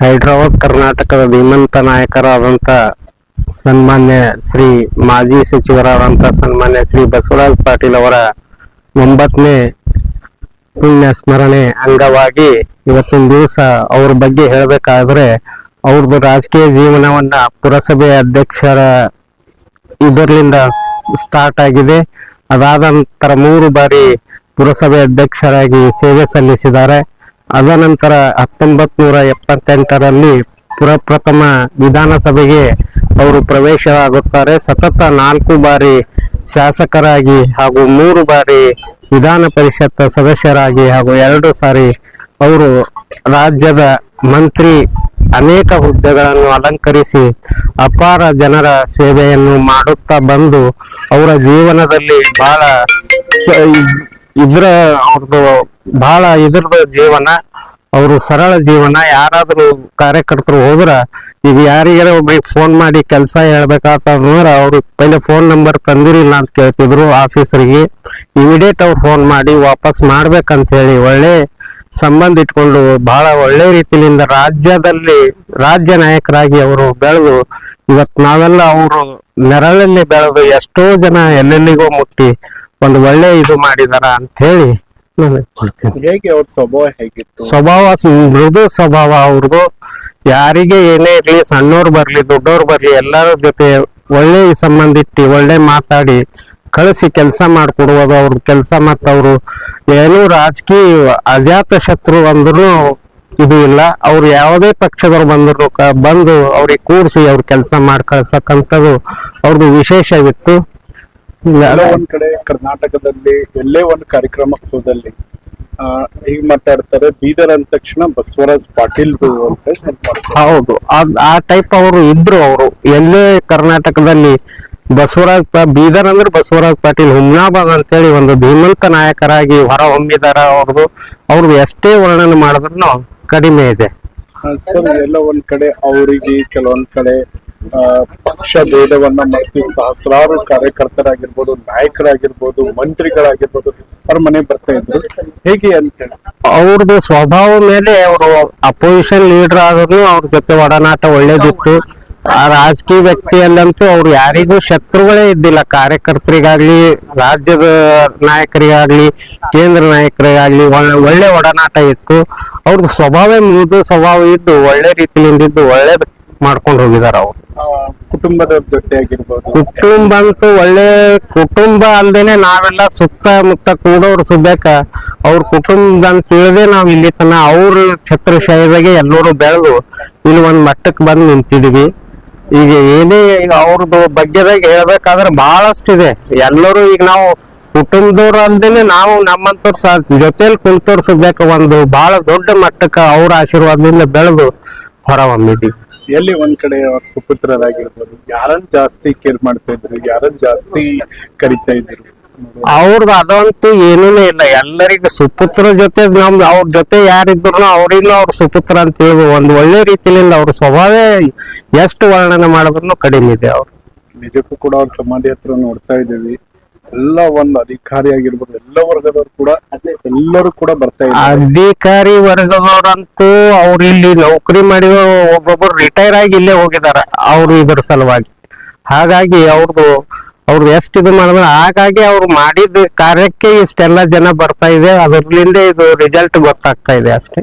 ಹೈದರಾಬಾದ್ ಕರ್ನಾಟಕದ ಧೀಮಂತ ನಾಯಕರಾದಂಥ ಸನ್ಮಾನ್ಯ ಶ್ರೀ ಮಾಜಿ ಸಚಿವರಾದಂಥ ಸನ್ಮಾನ್ಯ ಶ್ರೀ ಬಸವರಾಜ್ ಪಾಟೀಲ್ ಅವರ ಒಂಬತ್ತನೇ ಪುಣ್ಯ ಸ್ಮರಣೆ ಅಂಗವಾಗಿ ಇವತ್ತಿನ ದಿವಸ ಅವ್ರ ಬಗ್ಗೆ ಹೇಳಬೇಕಾದ್ರೆ ಅವ್ರದ್ದು ರಾಜಕೀಯ ಜೀವನವನ್ನ ಪುರಸಭೆ ಅಧ್ಯಕ್ಷರ ಇದರಿಂದ ಸ್ಟಾರ್ಟ್ ಆಗಿದೆ. ಅದಾದ ನಂತರ ಮೂರು ಬಾರಿ ಪುರಸಭೆ ಅಧ್ಯಕ್ಷರಾಗಿ ಸೇವೆ ಸಲ್ಲಿಸಿದ್ದಾರೆ. ಅದ ನಂತರ ಹತ್ತೊಂಬತ್ ನೂರ ಎಪ್ಪತ್ತೆಂಟರಲ್ಲಿ ಪುರಪ್ರಥಮ ವಿಧಾನಸಭೆಗೆ ಅವರು ಪ್ರವೇಶವಾಗುತ್ತಾರೆ. ಸತತ ನಾಲ್ಕು ಬಾರಿ ಶಾಸಕರಾಗಿ ಹಾಗೂ ಮೂರು ಬಾರಿ ವಿಧಾನ ಪರಿಷತ್ ಸದಸ್ಯರಾಗಿ ಹಾಗೂ ಎರಡು ಸಾರಿ ಅವರು ರಾಜ್ಯದ ಮಂತ್ರಿ ಅನೇಕ ಹುದ್ದೆಗಳನ್ನು ಅಲಂಕರಿಸಿ ಅಪಾರ ಜನರ ಸೇವೆಯನ್ನು ಮಾಡುತ್ತಾ ಬಂದು ಅವರ ಜೀವನದಲ್ಲಿ ಬಹಳ ಇದ್ರ ಅವ್ರದ್ದು ಬಹಳ ಇದ್ರದ್ದು ಜೀವನ, ಅವರು ಸರಳ ಜೀವನ, ಯಾರಾದ್ರೂ ಕಾರ್ಯಕರ್ತರು ಹೋದ್ರ ಈಗ ಯಾರಿಗಾರ ಒಬ್ರಿಗೆ ಫೋನ್ ಮಾಡಿ ಕೆಲಸ ಹೇಳ್ಬೇಕಾತಂದ್ರ ಅವ್ರು ಪೈಲೆ ಫೋನ್ ನಂಬರ್ ತಂದಿರಿಲ್ಲ ಅಂತ ಕೇಳ್ತಿದ್ರು ಆಫೀಸರಿಗೆ ಇಮಿಡಿಯೇಟ್ ಅವ್ರು ಫೋನ್ ಮಾಡಿ ವಾಪಸ್ ಮಾಡ್ಬೇಕಂತ ಹೇಳಿ ಒಳ್ಳೆ ಸಂಬಂಧ ಇಟ್ಕೊಂಡು ಬಹಳ ಒಳ್ಳೆ ರೀತಿಯಿಂದ ರಾಜ್ಯದಲ್ಲಿ ರಾಜ್ಯ ನಾಯಕರಾಗಿ ಅವರು ಬೆಳೆದು ಇವತ್ ನಾವೆಲ್ಲ ಅವರು ನೆರಳಲ್ಲಿ ಬೆಳೆದು ಎಷ್ಟೋ ಜನ ಎಲ್ಲೆಲ್ಲಿಗೋ ಮುಟ್ಟಿ ಒಂದು ಒಳ್ಳೆ ಇದು ಮಾಡಿದಾರ ಅಂತ ಹೇಳಿ ನಾನು ಹೇಗೆ ಅವ್ರ ಸ್ವಭಾವ ಹೇಗಿತ್ತು? ಸ್ವಭಾವ ಮೃದು ಸ್ವಭಾವ ಅವ್ರದ್ದು ಯಾರಿಗೆ ಏನೇ ಇರ್ಲಿ ಸಣ್ಣವ್ರು ಬರ್ಲಿ ದೊಡ್ಡವ್ರು ಬರ್ಲಿ ಎಲ್ಲರ ಜೊತೆ ಒಳ್ಳೆ ಸಂಬಂಧ ಇಟ್ಟು ಒಳ್ಳೆ ಮಾತಾಡಿ ಕಳಿಸಿ ಕೆಲಸ ಮಾಡ್ಕೊಡುವುದು ಅವ್ರದ್ದು ಕೆಲಸ ಮತ್ತವರು ಏನು ರಾಜಕೀಯ ಅಜಾತ ಶತ್ರು ಅಂದ್ರು ಇದು ಇಲ್ಲ. ಅವ್ರು ಯಾವುದೇ ಪಕ್ಷದವ್ರು ಬಂದ್ರು ಬಂದು ಅವ್ರಿಗೆ ಕೂಡಿಸಿ ಅವ್ರ ಕೆಲಸ ಮಾಡಿ ಕಳ್ಸಕ್ಕಂಥದ್ದು ಅವ್ರದ್ದು ವಿಶೇಷವಿತ್ತು. ಎಲ್ಲೋ ಒಂದ್ ಕಡೆ ಕರ್ನಾಟಕದಲ್ಲಿ ಎಲ್ಲೇ ಒಂದು ಕಾರ್ಯಕ್ರಮಕ್ಕೆ ಹೋದಲ್ಲಿ ಈಗ ಮಾತಾಡ್ತಾರೆ. ಬೀದರ್ ಅಂದ ತಕ್ಷಣ ಬಸವರಾಜ್ ಪಾಟೀಲ್. ಹೌದು. ಆ ಟೈಪ್ ಅವರು ಇದ್ರು ಅವರು. ಎಲ್ಲೇ ಕರ್ನಾಟಕದಲ್ಲಿ ಬಸವರಾಜ್ ಬೀದರ್ ಅಂದ್ರೆ ಬಸವರಾಜ್ ಪಾಟೀಲ್ ಹುಮ್ನಾಬಾದ್ ಅಂತೇಳಿ ಒಂದು ಧೀಮಂತ ನಾಯಕರಾಗಿ ಹೊರ ಹೊಮ್ಮಿದಾರ ಅವ್ರದ್ದು ಅವ್ರದ್ದು ಎಷ್ಟೇ ವರ್ಣನೆ ಮಾಡಿದ್ರು ಕಡಿಮೆ ಇದೆ. ಸರ್ ಎಲ್ಲ ಒಂದ್ ಕಡೆ ಅವರಿಗೆ ಕೆಲವೊಂದ್ ಕಡೆ ಪಕ್ಷ ಭೇದವನ್ನ ಮರೆತು ಸಹಸ್ರಾರು ಕಾರ್ಯಕರ್ತರಾಗಿರ್ಬೋದು, ನಾಯಕರಾಗಿರ್ಬೋದು, ಮಂತ್ರಿಗಳಾಗಿರ್ಬೋದು, ಅವ್ರ ಮನೆ ಬರ್ತಾ ಇದ್ರು. ಹೇಗೆ ಅಂತ ಅವ್ರದ್ದು ಸ್ವಭಾವ ಮೇಲೆ ಅವರು ಅಪೋಸಿಷನ್ ಲೀಡರ್ ಆದ್ರೂ ಅವ್ರ ಜೊತೆ ಒಡನಾಟ ಒಳ್ಳೇದಿತ್ತು. ಆ ರಾಜಕೀಯ ವ್ಯಕ್ತಿಯಲ್ಲಂತೂ ಅವ್ರು ಯಾರಿಗೂ ಶತ್ರುಗಳೇ ಇದ್ದಿಲ್ಲ. ಕಾರ್ಯಕರ್ತರಿಗಾಗ್ಲಿ, ರಾಜ್ಯದ ನಾಯಕರಿಗಾಗ್ಲಿ, ಕೇಂದ್ರ ನಾಯಕರಿಗಾಗ್ಲಿ ಒಳ್ಳೆ ಒಳ್ಳೆ ಒಡನಾಟ ಇತ್ತು. ಅವ್ರದ್ದು ಸ್ವಭಾವ ಮೃದು ಸ್ವಭಾವ ಇದ್ದು, ಒಳ್ಳೆ ರೀತಿಯಿಂದ ಇದ್ದು ಒಳ್ಳೇದು ಮಾಡ್ಕೊಂಡು ಹೋಗಿದಾರ ಅವ್ರು. ಆ, ಕುಟುಂಬದವ್ರ ಜೊತೆ ಆಗಿರ್ಬೋದು ಕುಟುಂಬ ಅಂತೂ ಒಳ್ಳೆ ಕುಟುಂಬ ಅಲ್ದೇನೆ ನಾವೆಲ್ಲ ಸುತ್ತಮುತ್ತ ಕೂಡೋರು ಸುಬೇಕ ಅವ್ರ ಕುಟುಂಬ ಅಂತ ತಿಳಿದೇ ನಾವ್ ಇಲ್ಲಿ ತನ ಅವ್ರ ಛತ್ರಶಾಹಿದಾಗೆ ಎಲ್ಲರೂ ಬೆಳೆದು ಇಲ್ಲಿ ಒಂದ್ ಮಟ್ಟಕ್ಕೆ ಬಂದು ನಿಂತಿದೀವಿ. ಈಗ ಏನೇ ಈಗ ಅವ್ರದ್ದು ಬಗ್ಗೆದಾಗ ಹೇಳ್ಬೇಕಾದ್ರೆ ಬಹಳಷ್ಟಿದೆ ಎಲ್ಲರೂ ಈಗ ನಾವು ಕುಟುಂಬದವ್ರು ಅಲ್ದೇನೆ ನಾವು ನಮ್ಮಂತವ್ರ ಸಹ ಜೊತೆಲಿ ಕುಂತೋರ್ಸಬೇಕು ಸುಬೇಕ ಒಂದು ಬಹಳ ದೊಡ್ಡ ಮಟ್ಟಕ್ಕೆ ಅವ್ರ ಆಶೀರ್ವಾದದಿಂದ ಬೆಳೆದು ಹೊರಹೊಮ್ಮಿದೀವಿ ಎಲ್ಲಿ ಒಂದ್ ಕಡೆ ಅವ್ರ ಸುಪುತ್ರರಾಗಿರ್ಬೋದು ಯಾರನ್ನ ಜಾಸ್ತಿ ಕೇರ್ ಮಾಡ್ತಾ ಇದ್ರು ಯಾರನ್ನ ಜಾಸ್ತಿ ಕರಿತಾ ಇದ್ರು? ಅವ್ರದ್ದು ಅದಂತೂ ಏನೂ ಇಲ್ಲ. ಎಲ್ಲರಿಗೂ ಸುಪುತ್ರ ಜೊತೆ ನಮ್ದು ಅವ್ರ ಜೊತೆ ಯಾರಿದ್ರು ಅವ್ರಿಗೂ ಅವ್ರ ಸುಪುತ್ರ ಅಂತ ಹೇಳಿ ಒಂದು ಒಳ್ಳೆ ರೀತಿಯಿಂದ ಅವ್ರ ಸ್ವಭಾವ ಎಷ್ಟು ವರ್ಣನೆ ಮಾಡಿದ್ರು ಕಡಿಮೆ ಇದೆ ಅವ್ರು ನಿಜಕ್ಕೂ ಕೂಡ ಅವ್ರ ಸಮಾಧಿ ಹತ್ರ ನೋಡ್ತಾ ಇದ್ದೀವಿ. ಎಲ್ಲ ಒಂದು ಅಧಿಕಾರಿ ಆಗಿರ್ಬೋದು ಎಲ್ಲ ವರ್ಗದವ್ರು ಕೂಡ ಎಲ್ಲರೂ ಕೂಡ ಬರ್ತಾ ಇದ್ದಾರೆ. ಅಧಿಕಾರಿ ವರ್ಗದವ್ರಂತೂ ಅವ್ರು ಇಲ್ಲಿ ನೌಕರಿ ಮಾಡಿದ ಒಬ್ಬೊಬ್ರು ರಿಟೈರ್ ಆಗಿ ಇಲ್ಲೇ ಹೋಗಿದಾರ ಅವ್ರು ಇದ್ರ ಸಲುವಾಗಿ. ಹಾಗಾಗಿ ಅವ್ರದ್ದು ಅವ್ರು ಎಷ್ಟ್ ಇದು ಮಾಡಿದ್ರೆ ಹಾಗಾಗಿ ಅವ್ರು ಮಾಡಿದ ಕಾರ್ಯಕ್ಕೆ ಇಷ್ಟೆಲ್ಲ ಜನ ಬರ್ತಾ ಇದೆ ಅದರ್ಲಿಂದ ಇದು ರಿಸಲ್ಟ್ ಗೊತ್ತಾಗ್ತಾ ಇದೆ ಅಷ್ಟೇ.